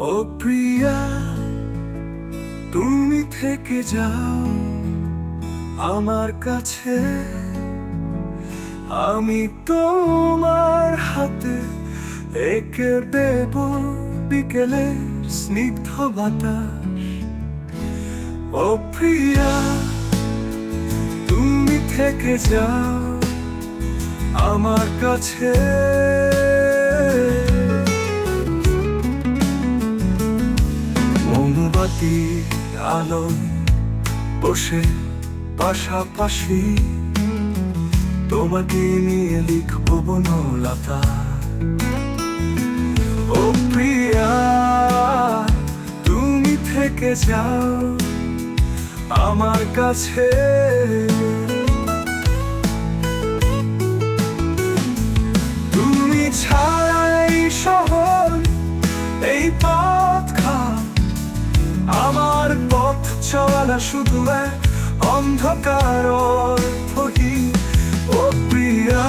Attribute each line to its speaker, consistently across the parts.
Speaker 1: অপ্রিয়া তুমি থেকে যাও আমার কাছে। আমি তোমার হাতে একে দেব বিকেলে স্নিগ্ধ বাতাস। অপ্রিয়া তুমি থেকে যাও আমার কাছে। মোমবাতি আলো বসে পাশাপাশি তোমাকে নিয়ে লিখব বনলতা। ও প্রিয়া, তুমি থেকে যাও আমার কাছে। তুমি ছাড়াই চলা শুধু অন্ধকার ও প্রিয়া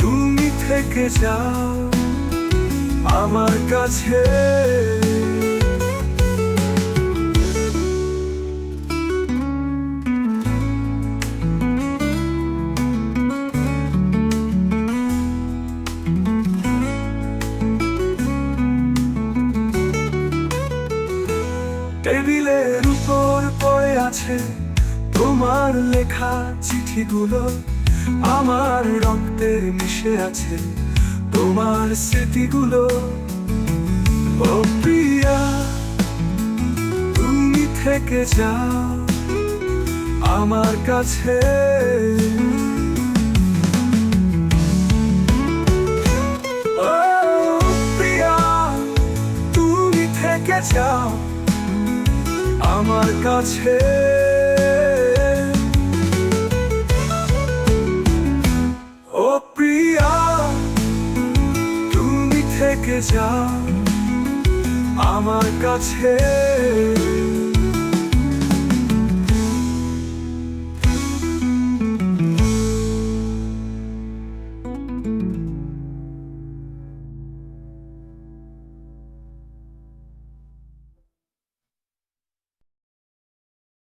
Speaker 1: তুমি থেকে যাও আমার কাছে। টেবিলের উপর পড়ে আছে তোমার লেখা চিঠিগুলো। আমার রক্তে মিশে আছে তোমার স্মৃতিগুলো। ও প্রিয়া, তুমি থেকে যাও আমার কাছে। প্রিয়া, তুমি থেকে যাও আমার কাছে। ও প্রিয়া তুমি থেকে যাও আমার কাছে।